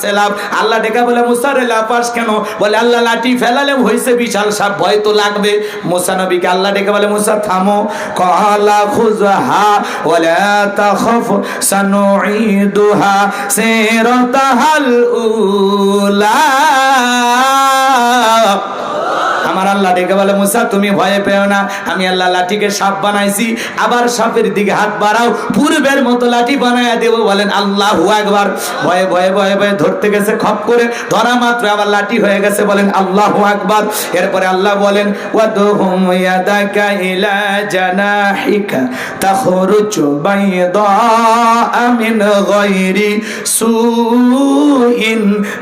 সেলাম। আল্লাহ ডেকা বলে মুসার লাফাস কেন? বলে, আল্লাহ লাঠি ফেলালে হয়েছে বিশাল সাপ, ভয় তো লাগবে। মুসা নবীকে আল্লাহ ডেকে বলে, মুসা, থামো। কলা খুজহা ওয়ালা তাখাফ সানুঈদুহা সিরাতাহাল উলা। আমার আল্লাহ ডেকে বলে, মুসা, তুমি ভয়ে পেও না। আমি আল্লাহ লাঠিকে সাপ বানাইছি। আবার সাপের দিকে হাত বাড়াও। পূর্বের মতো লাঠি বানাইয়া দেব। বলেন, আল্লাহ একবার ভয়ে ভয়ে ভয়ে ভয়ে ধরতে গেছে, খপ করে। ধরা মাত্র আবার লাঠি হয়ে গেছে, বলেন, আল্লাহ একবার এরপরে আল্লাহ বলেন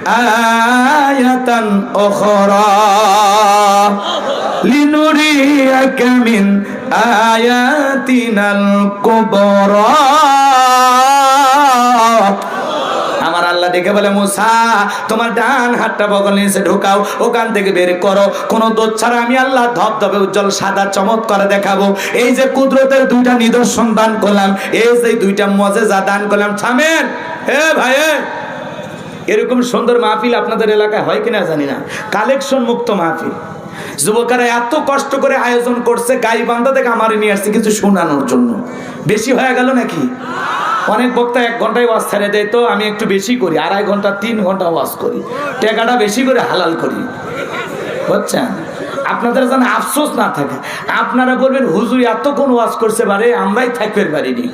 আয়াতান উখরা। لنريك من آياتنا الكبرى আমার আল্লাহ ডেকে বলে মুসা তোমার ডান হাতটা বগল নিচে ঢোকাও ওখান থেকে বের করো কোন দোষ ছাড়া আমি আল্লাহ ধবধবে উজ্জ্বল সাদা চমৎকার দেখাবো এই যে কুদরতের দুইটা নিদর্শন দান করলাম এই যে দুইটা মজেজা দান করলাম থামেন হে ভাই এ। এরকম সুন্দর মাহফিল আপনাদের এলাকায় হয় কিনা জানি না কালেকশন মুক্ত মাহফিল যুবকেরা এত কষ্ট করে আয়োজন করছে, গাই বান্ধা থেকে আমার নিয়ে আসছে কিছু শোনানোর জন্য। বেশি হয়ে গেল নাকি? অনেক বক্তা এক ঘন্টায় ওয়াজ ছেড়ে দেয়, তো আমি একটু বেশি করি, আড়াই ঘণ্টা, তিন ঘণ্টা ওয়াজ করি। টাকাটা বেশি করে হালাল করি। বুঝছেন? আপনাদের যেন আফসোস না থাকে। আপনারা বলবেন, হুজুর এত কোন ওয়াজ করছে বারে? আমরাই থাকতে পারিনি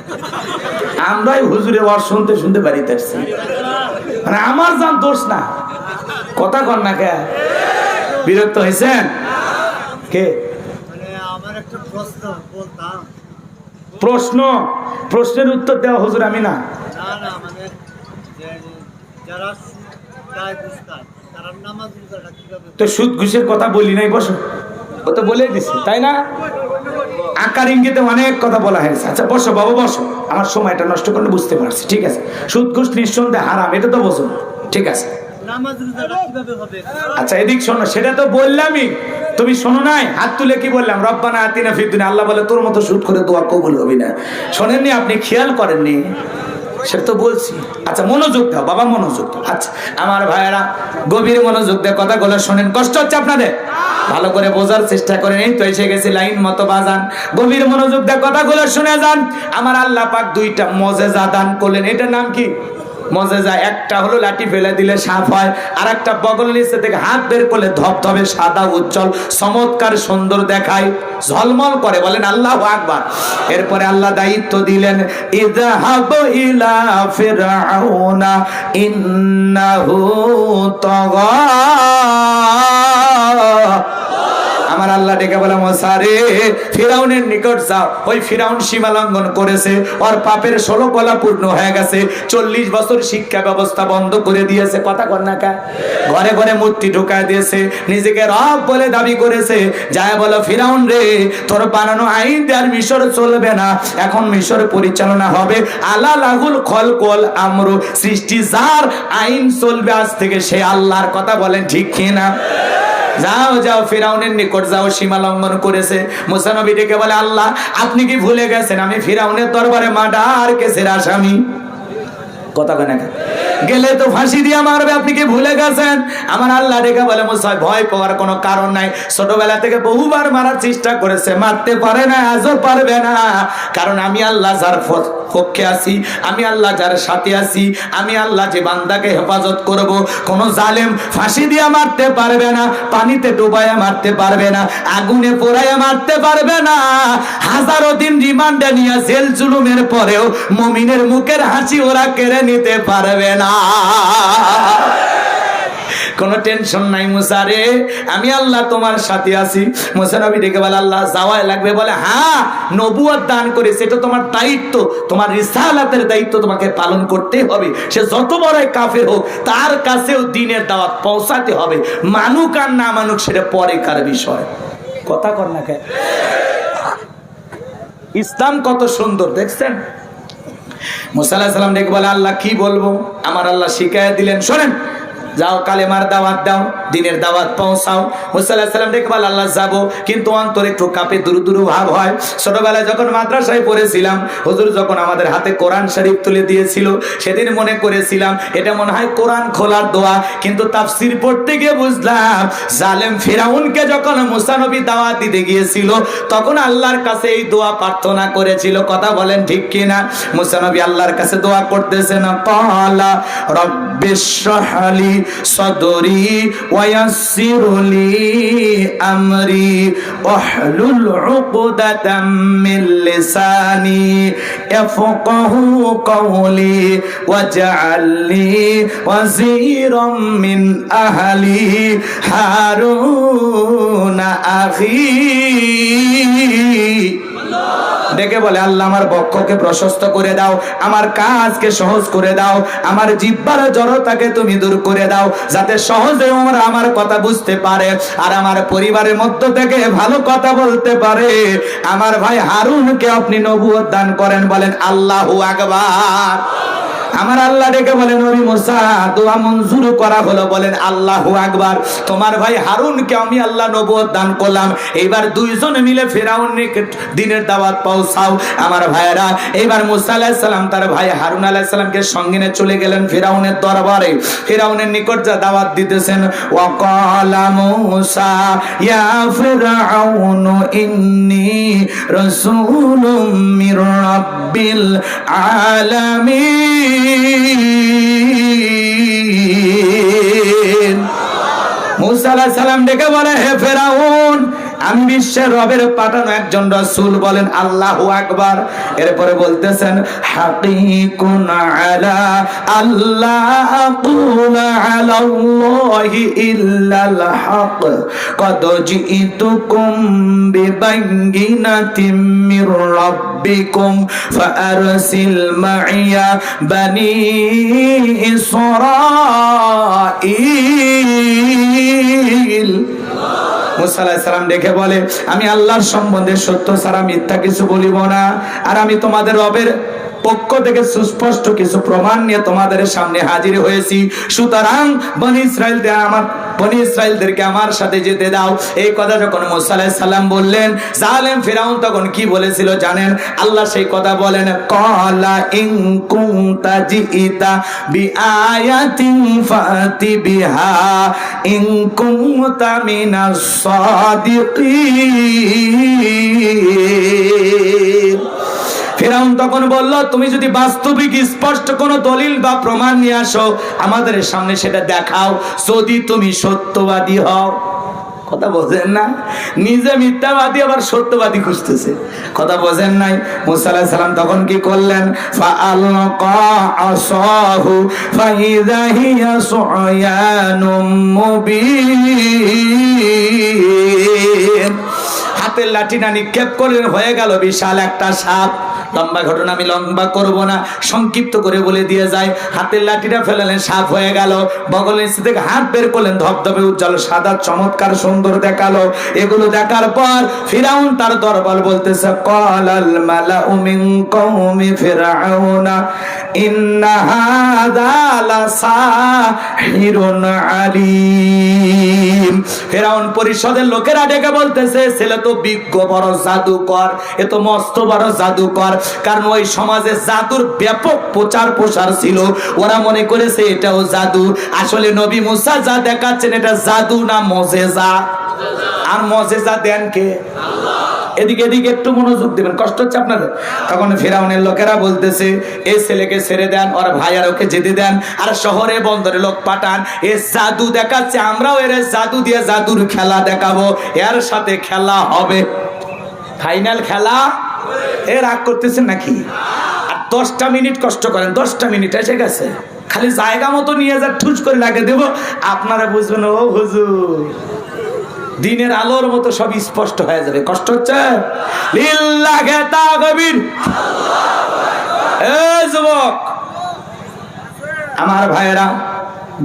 আমরাই হুজুরে ওয়াজ শুনতে শুনতে বাড়িতে আসছি। মানে আমার যান দোষ না। কথা কর না কে? বিরক্ত হয়েছেন? কে? মানে প্রশ্ন প্রশ্নের উত্তর দেওয়া হুজুর আমি না। মানে তো সুদ ঘুষের কথা বলি নাই বসো। ও তো বলে দিছি তাই না? আকার ইঙ্গিতে অনেক কথা বলা হয়েছে। আচ্ছা বসো বাবা বসো। আমার সময়টা নষ্ট করলে বুঝতে পারছি ঠিক আছে। সুদ ঘুষ নিঃসন্দেহে হারাম এটা তো বোঝো ঠিক আছে। আচ্ছা এদিক শোনো, সেটা তো বললামই। তুমি শোনো নাই? হাত তুলে কি বললাম? রব্বানা আতিনা ফিদ্দিন আল্লাহ বলে, তোর মতো শুট করে দোয়া কবুল হবি না। শোনেননি আপনি? খেয়াল করেননি? সেটা তো বলছি। আচ্ছা মনোযোগ দাও, বাবা মনোযোগ দাও। আচ্ছা আমার ভাইয়েরা, গভীর মনোযোগ দিয়ে কথাগুলো শোনেন। কষ্ট হচ্ছে আপনাদের? ভালো করে বোঝার চেষ্টা করেন। এই তো এসে গেছে, লাইন মতো বাজান। গভীর মনোযোগ দিয়ে কথাগুলো শুনে যান। আমার আল্লাহ পাক দুইটা মজেজা দান করলেন। এটার নাম কি? মজেজা একটা হলো লাঠি ফেলে দিলে সাপ হয় আর একটা বগল নিচে থেকে হাত বের করলে ধবধবে, সাদা, উজ্জ্বল, চমৎকার, সুন্দর দেখায়, ঝলমল করে বলেন আল্লাহ আকবার। এরপরে আল্লাহ দায়িত্ব দিলেন ইন্নাহু তাগা আল্লাহ ডেকে বলে, মশারে, ফিরাউনের নিকট যাও। ওই ফিরাউন সীমা লঙ্ঘন করেছে, ওর পাপের ষোলো কলা পূর্ণ হয়ে গেছে, চল্লিশ বছর শিক্ষা ব্যবস্থা বন্ধ করে দিয়েছে। কথা কর না কা। ঘরে ঘরে মূর্তি ঢুকায় দিয়েছে, নিজেকে রব বলে দাবি করেছে। যায় বলো, ফিরাউন রে, তোর বানানো আইন দেওয়ার মিশর চলবে না। এখন মিশর পরিচালনা হবে আলা লাগুল খল কল আমরু। সৃষ্টি যার আইন চলবে আজ থেকে, সে আল্লাহর কথা বলেন, ঠিক কিনা যাও যাও, ফিরাউনের নিকট যাও, সীমা লঙ্ঘন করেছে। মুসানবী ডেকে বলে, আল্লাহ, আপনি কি ভুলে গেছেন? আমি ফিরাউনের দরবারে মার্ডার কেসের আসামি। কথা কেন? গেলে তো ফাঁসি দিয়ে মারবে, আপনি কি ভুলে গেছেন? আমার আল্লাহ ডেকে বলে মুসাই ভয় পাওয়ার কোনো কারণ নাই। ছোটবেলা থেকে বহুবার মারার চেষ্টা করেছে, মারতে পারে না, আজও পারবে না। কারণ আমি আল্লাহ যার পক্ষে আছি, আমি আল্লাহ যার সাথে আছি, আমি আল্লাহ যে বান্দাকে হেফাজত করব। কোন জালেম ফাঁসি দিয়ে মারতে পারবে না, পানিতে ডুবাইয়া মারতে পারবে না, আগুনে পোড়াইয়া মারতে পারবে না। হাজারো দিন রিমান্ডে নিয়ে জেল জুলুমের পরেও মমিনের মুখের হাসি ওরা কেড়ে নিতে পারবে না। কোনো টেনশন নাই মুসারে আমি আল্লাহ তোমার সাথে আছি। মুসা নবী ডেকে বলে, আল্লাহ, যাওয়াই লাগবে। বলে হ্যাঁ নবুয়াত দান করে সেটা তোমার দায়িত্ব। তোমার রিসালাতের দায়িত্ব তোমাকে পালন করতে হবে। সে যত বড় কাফের হোক, তার কাছেও দিনের দাওয়াত পৌঁছাতে হবে। মানুক আর না মানুক, সেটা পরে কার বিষয়? কথা কর না কে? ইসলাম কত সুন্দর, দেখছেন? মুসা আলাহিসাল্লাম ডেকে বলে আল্লাহ কি বলব? আমার আল্লাহ শিকায় দিলেন। শোনেন যাও, কালেমার দাওয়াত দাও, দিনের দাওয়াত পৌঁছাও। মুসাল্লাহ সাল্লাম আল্লাহ যাব, কিন্তু অন্তর একটু কাপে, দুরু দুরু ভাব হয়। ছোটবেলায় যখন মাদ্রাসায় পড়েছিলাম, হুজুর যখন আমাদের হাতে কোরআন শরীফ তুলে দিয়েছিল, সেদিন মনে করেছিলাম, এটা মনে হয় কোরআন খোলার দোয়া, কিন্তু তাফসির পড়তে গিয়ে বুঝলাম, জালেম ফিরাউনকে যখন মুসানবী দাওয়াত দিতে গিয়েছিল, তখন আল্লাহর কাছে এই দোয়া প্রার্থনা করেছিল। কথা বলেন ঠিক কিনা? মুসানবী আল্লাহর কাছে দোয়া করতেছেন কলা رب اشرح لي صدري ويسر لي أمري احلل عقدة من لساني افقه قولي واجعل لي وزيرا من أهلي هارون أخي ডেকে বলে, আল্লাহ আমার বক্ষকে প্রশস্ত করে দাও, আমার কাজকে সহজ করে দাও, আমার জিব্বার জড়তাকে তুমি দূর করে দাও, যাতে সহজে ওরা আমার কথা বুঝতে পারে আর আমার পরিবারের মধ্য থেকে ভালো কথা বলতে পারে। আমার ভাই হারুনকে আপনি নবুয়ত দান করেন, বলেন, আল্লাহু আকবার। আমার আল্লাহ ডেকে বলেন নবী মুসা, দোয়া মঞ্জুর করা হলো। বলেন, আল্লাহ আকবার। তোমার ভাই হারুনকে আমি আল্লাহ নবুয়ত দান করলাম। এইবার দুইজন মিলে ফেরাউন দিনের দাওয়াত পৌঁছাও। আমার ভাইয়েরা এইবার মুসা আলাইহিস সালাম, তার ভাই হারুন আলাইহিস সালামকে সঙ্গে নিয়ে চলে গেলেন ফেরাউনের দরবারে। ফেরাউনের নিকট যা দাওয়াত দিতেছেন, ওয়াকালা মুসা, ইয়া ফিরআউন ইন্নি রাসূলুম মির রাব্বিল আলামিন। মুসা আলাহ সালাম ডেকে বলে হে ফেরাউন আমি বিশ্বের রবের পাঠানো একজন রাসূল বলেন, আল্লাহু আকবার। এরপরে বলতেছেন, হাকিকুন আলা আল্লাহ আকুল আলা আল্লাহি ইল্লাল হক। কদ জিতুকুম বিবাইনাতিম মির রাব্বিকুম ফাআরসিল মাইয়া বানি ইসরাঈল। সালাম বলে, আমি আল্লাহর সম্বন্ধে সত্য ছাড়া মিথ্যা কিছু বলিব না। আর আমি তোমাদের রবের পক্ষ থেকে সুস্পষ্ট কিছু প্রমাণ নিয়ে তোমাদের সামনে হাজির হয়েছি। সুতরাং বনি ইসরায়েল আমার বনি ইসরায়েলদেরকে আমার সাথে যেতে দাও। এই কথা যখন মুসা আলাইহিস বললেন, জালেম ফিরাউন তখন কি বলেছিল জানেন? আল্লাহ সেই কথা বলেন, কলা ইন কুনতা জিইতা বিআয়াতিন ফাতি বিহা ইন মিনাস সাদিকিন। ফেরাউন তখন বলল, তুমি যদি বাস্তবিক, স্পষ্ট কোনো দলিল বা প্রমাণ নিয়ে আসো, আমাদের সামনে সেটা দেখাও, যদি তুমি সত্যবাদী হও। কথা বোঝেন না? নিজে মিথ্যাবাদী, আবার সত্যবাদী খুঁজতেছে। কথা বোঝেন নাই? মুসা আলাইহিস সালাম তখন কি করলেন? হাতের লাঠিটা নিক্ষেপ করলেন হয়ে গেল বিশাল একটা সাপ। লম্বা ঘটনা আমি লম্বা করব না। সংক্ষিপ্ত করে বলে দিয়ে যায়, হাতের লাঠিটা ফেলালেন সাপ হয়ে গেল। বগলের নিচে থেকে হাত বের করলেন, ধবধবে উজ্জ্বল, সাদা, চমৎকার, সুন্দর দেখাল। এগুলো দেখার পর ফিরাউন তার দরবার বলতেছে, কলাল মালা উমিন কৌমি ফিরাউনা, ইন্না হাদা লাসাহিরুন আলিম। ফেরাউন পরিষদের লোকেরা ডেকে বলতেছে, ছেলে তো বিজ্ঞ, বড় জাদুকর। এ তো মস্ত বড় জাদুকর। কারণ ওই সমাজে জাদুর ব্যাপক প্রচার প্রসার ছিল। ওরা মনে করেছে এটাও জাদু। আসলে নবী মুসা যা দেখাচ্ছেন, এটা জাদু না মজেজা? আর মজেজা দেন কে? এদিকে এদিকে একটু মনোযোগ দিবেন, কষ্ট হচ্ছে আপনাদের? তখন ফেরাউনের লোকেরা বলতেছে, এ ছেলেকে ছেড়ে দেন, ওর ভাই আর ওকে যেতে দেন, আর শহরে বন্দরে লোক পাঠান। এ জাদু দেখাচ্ছে, আমরাও এর জাদু দিয়ে জাদুর খেলা দেখাবো। এর সাথে খেলা হবে। ফাইনাল খেলা? এ রাগ করতেছেন নাকি? আর দশটা মিনিট কষ্ট করেন, দশটা মিনিট, এসে গেছে। খালি জায়গা মতো নিয়ে যা, ঠুস করে লাগে দেবো। আপনারা বুঝবেন, ও হুজুর। দিনের আলোর মতো সব স্পষ্ট হয়ে যাবে। কষ্ট হচ্ছে? যুবক, আমার ভাইয়েরা,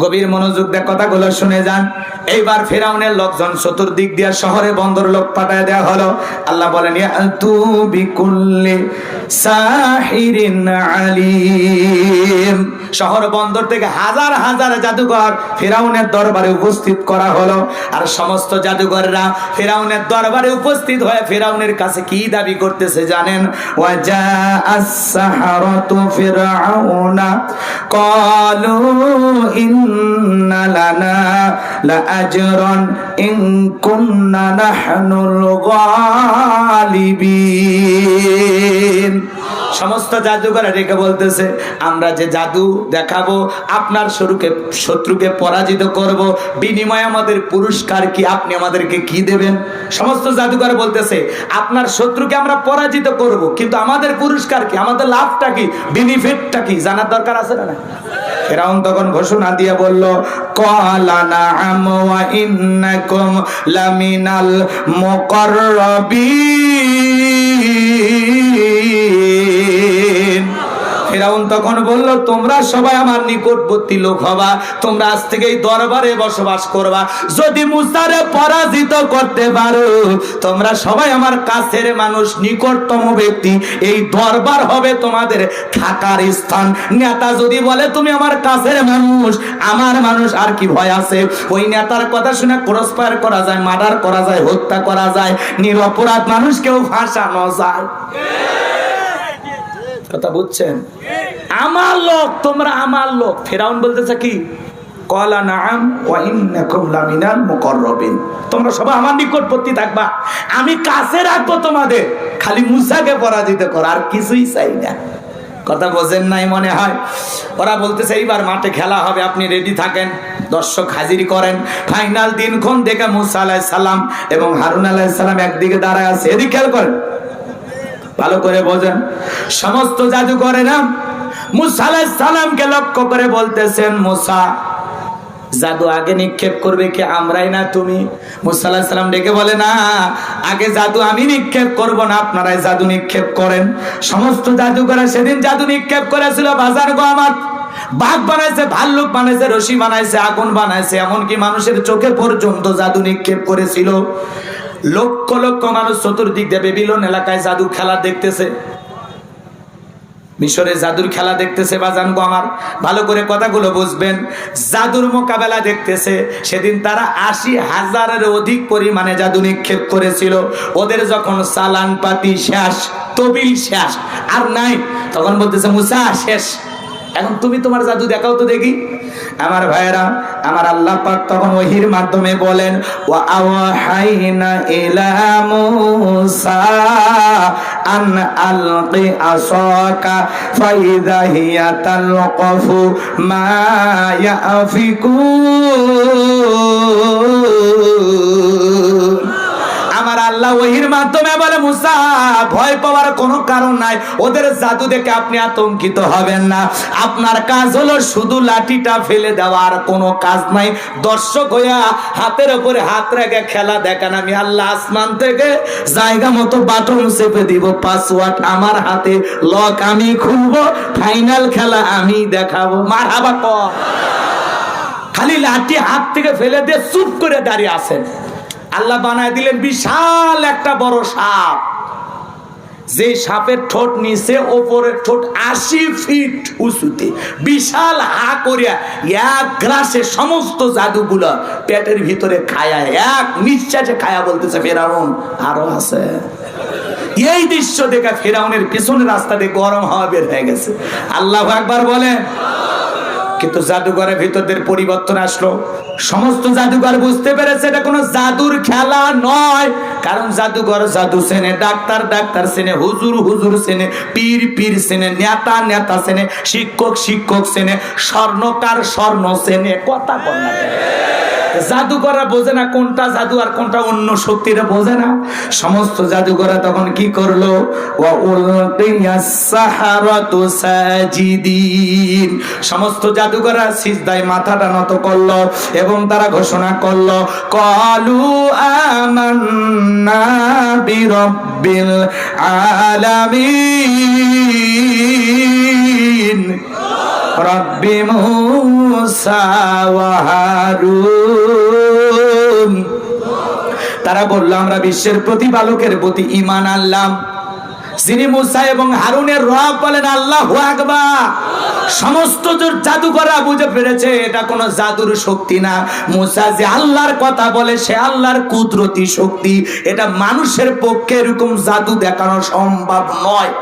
গভীর মনোযোগ দিয়ে কথাগুলো শুনে যান। এইবার ফেরাউনের লোকজন চতুর্দিক দিয়ে শহরে বন্দর লোক পাঠায় দেওয়া হলো। আল্লাহ বলেন শহর বন্দর থেকে হাজার হাজার জাদুঘর ফেরাউনের দরবারে উপস্থিত করা হলো। আর সমস্ত জাদুঘররা ফেরাউনের দরবারে উপস্থিত হয়ে ফেরাউনের কাছে কি দাবি করতেছে জানেন? ওয়াজা লাআজরান ইন কুন্না নাহনুল গালিবিন। সমস্ত জাদুঘরে রেখে বলতেছে, আমরা যে জাদু দেখাবো, আপনার শত্রুকে শত্রুকে পরাজিত করব, বিনিময়ে আমাদের পুরস্কার কি আপনি আমাদেরকে কি দেবেন? সমস্ত জাদুঘর বলতেছে, আপনার শত্রুকে আমরা পরাজিত করব, কিন্তু আমাদের পুরস্কার কি, আমাদের লাভটা কি বেনিফিটটা কি, জানার দরকার আছে না না ফেরাউন তখন ঘোষণা দিয়ে বলল কলানা আমওয়া ইন্নাকুম লামিনাল মুকাররাবিন। ফেরাউন তখন বলল, তোমরা সবাই আমার নিকটবর্তী লোক হবা, তোমরা আজ থেকে এই দরবারে বসবাস করবা। যদি মুসারে পরাজিত করতে পারো, তোমরা সবাই আমার কাছের মানুষ, নিকটতম ব্যক্তি। এই দরবার হবে তোমাদের থাকার স্থান। নেতা যদি বলে, তুমি আমার কাছের মানুষ, আমার মানুষ, আর কি ভয় আছে? ওই নেতার কথা শুনে ক্রস করা যায়, মার্ডার করা যায়, হত্যা করা যায়। নিরপরাধ মানুষকেও ফাঁসানো যায়। কথা বুঝছেন? আমার লোক তোমরা আমার লোক। ফেরাউন বলতেছে কি? কলা নাম ওয়া ইন্নাকুম লামিনাল মুকাররাবিন। তোমরা সবাই আমার নিকটবর্তী থাকবা। আমি কাছে রাখব তোমাদের। খালি মুসাকে পরাজিত কর আর কিছুই চাই না। কথা বোঝেন নাই মনে হয়? ওরা বলতেছে এইবার মাঠে খেলা হবে আপনি রেডি থাকেন? দর্শক হাজির করেন। ফাইনাল দিনক্ষণ দেখে মুসা আলাইহিস সালাম এবং হারুন আলাইহিস সালাম একদিকে দাঁড়ায় আছে। এদিকে খেয়াল করেন। ভালো করে বোঝেন। সমস্ত জাদু করে না মুসা সালামকে লক্ষ্য করে বলতেছেন, মুসা, জাদু আগে নিক্ষেপ করবে কি আমরাই না তুমি? মুসা আলাইহিস ডেকে বলে, না, আগে জাদু আমি নিক্ষেপ করব না, আপনারাই জাদু নিক্ষেপ করেন। সমস্ত জাদুকরা সেদিন জাদু নিক্ষেপ করেছিল বাজার গো আমার। বাঘ বানাইছে, ভাল্লুক বানাইছে, রশি বানাইছে, আগুন বানাইছে, এমনকি মানুষের চোখে পর্যন্ত জাদু নিক্ষেপ করেছিল। লক্ষ লক্ষ মানুষ চতুর্দিক দিয়ে বেবিলন এলাকায় জাদু খেলা দেখতেছে। মিশরে জাদুর খেলা দেখতেছে বাজান গো আমার? ভালো করে কথাগুলো বুঝবেন। জাদুর মোকাবেলা দেখতেছে। সেদিন তারা আশি হাজারের অধিক পরিমাণে জাদু নিক্ষেপ করেছিল। ওদের যখন চালান পাতি শেষ, তবিল শেষ, আর নাই, তখন বলতেছে, মুসা, শেষ। এখন তুমি তোমার জাদু দেখাও তো দেখি। আমার ভাইরা আমার আল্লাহ পাক তখন ওহির মাধ্যমে বলেন, ওয়া আওহাইনা ইলা মুসা আন আলকি আসাকা ফাইদা হিয়া তালকাফু মা ইয়াফিকুন। আল্লাহ ওহির মাধ্যমে বলে, মুসা, ভয় পাওয়ার কোনো কারণ নাই। ওদের জাদু দেখে আপনি আতঙ্কিত হবেন না। আপনার কাজ হলো শুধু লাঠিটা ফেলে দেওয়ার কোনো কাজ নাই। দর্শক হইয়া হাতের উপরে হাত রেখে খেলা দেখান, আমি আল্লাহ আসমান থেকে জায়গা মতো বাটন চেপে দিব। পাসওয়ার্ড আমার হাতে, লক আমি খুলবো, ফাইনাল খেলা আমি দেখাবো। মার হাবা খালি লাঠি হাত থেকে ফেলে দিয়ে চুপ করে দাঁড়িয়ে আছেন। আল্লাহ বানায় দিলেন বিশাল একটা বড় সাপ। যে সাপের ঠোঁট নিচে, ওপরের ঠোঁট আশি ফিট উঁচুতে। বিশাল হা করিয়া এক গ্রাসে সমস্ত জাদুগুলো পেটের ভিতরে খায়া, এক নিঃশ্বাসে খায়া বলতেছে, ফেরাউন, আরও আছে। এই দৃশ্য দেখে ফেরাউনের পিছনে রাস্তা দিয়ে গরম হাওয়া বের হয়ে গেছে। আল্লাহ একবার বলেন। কিন্তু জাদুঘরের ভিতরদের পরিবর্তন আসলো। সমস্ত জাদুঘর বুঝতে পেরেছে এটা কোনো জাদুর খেলা নয়। কারণ জাদুঘর জাদু সেনে ডাক্তার ডাক্তার সেনে হুজুর হুজুর সেনে পীর পীর সেনে নেতা নেতা সেনে শিক্ষক শিক্ষক সেনে স্বর্ণকার স্বর্ণ সেনে কথা বল না কেন? জাদুকরা বোঝে না কোনটা জাদু আর কোনটা অন্য শক্তিরা বোঝে না। সমস্ত জাদুকরা তখন কি করল? সমস্ত জাদুকরা সিজদায় মাথাটা নত করল এবং তারা ঘোষণা করল, কলু আমান্না বিরব্বিল আলামিন। রব্বি মুসা ওয়া হারুন। তারা বলল, আমরা বিশ্বের প্রতিপালকের প্রতি ঈমান আনলাম। যিনি মুসা এবং হারুনের রব বলেন, আল্লাহ আকবার। সমস্ত জোর জাদুকরা বুঝে পেরেছে এটা কোনো জাদুর শক্তি না। মুসা যে আল্লাহর কথা বলে, সে আল্লাহর কুদরতি শক্তি। এটা মানুষের পক্ষে এরকম জাদু দেখানো সম্ভব নয়।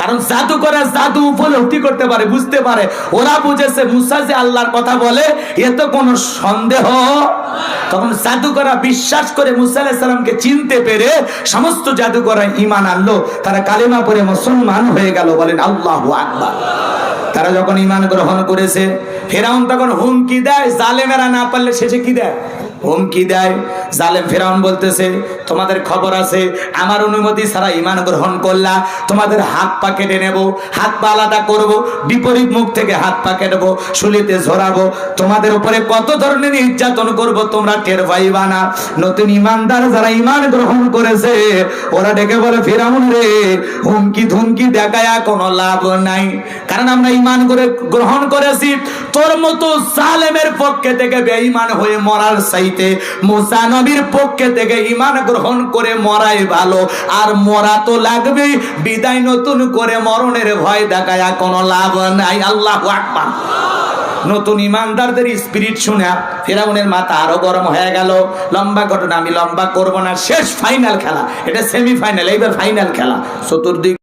কারণ জাদু করে জাদু উপলব্ধি করতে পারে, বুঝতে পারে। ওরা বুঝেছে মুসা যে আল্লাহর কথা বলে, এ তো কোনো সন্দেহ। তখন জাদুকরা বিশ্বাস করে মুসা আলাইহিস সালামকে চিনতে পেরে সমস্ত জাদুকরা ইমান আনলো। তারা কালেমা পড়ে মুসলমান হয়ে গেল, বলেন আল্লাহু আকবার। তারা যখন ইমান গ্রহণ করেছে, ফেরাউন তখন হুমকি দেয়, জালেমেরা না পারলে শেষে কি দেয়? হুমকি দেয়। জালেম ফেরাউন বলতেছে, তোমাদের খবর আছে, আমার অনুমতি ছাড়া ইমান গ্রহণ করলা। তোমাদের হাত পা কেটে নেব, হাত পা আলাদা করব, বিপরীত মুখ থেকে হাত পা কেটবো শুলিতে ঝরাবো। তোমাদের উপরে কত ধরনের নির্যাতন করব তোমরা টের পাইবা না। নতুন ইমানদার যারা ইমান গ্রহণ করেছে, ওরা ডেকে বলে, ফেরাউন রে, হুমকি ধুমকি দেখায় কোনো লাভ নাই। কারণ আমরা ইমান করে গ্রহণ করেছি, তোর মতো জালেমের পক্ষে থেকে বেঈমান হয়ে মরার চাইতে মুসা নবীর পক্ষে থেকে ইমান গ্রহণ করে মরাই ভালো। আর মরা তো লাগবেই, বিদায় নতুন করে মরণের ভয় দেখায় কোনো লাভ নাই। আল্লাহ নতুন ইমানদারদের স্পিরিট শুনে ফেরাউনের মাথা আরও গরম হয়ে গেল। লম্বা ঘটনা, আমি লম্বা করব না। শেষ ফাইনাল খেলা। এটা সেমিফাইনাল এইবার ফাইনাল খেলা। চতুর্দিক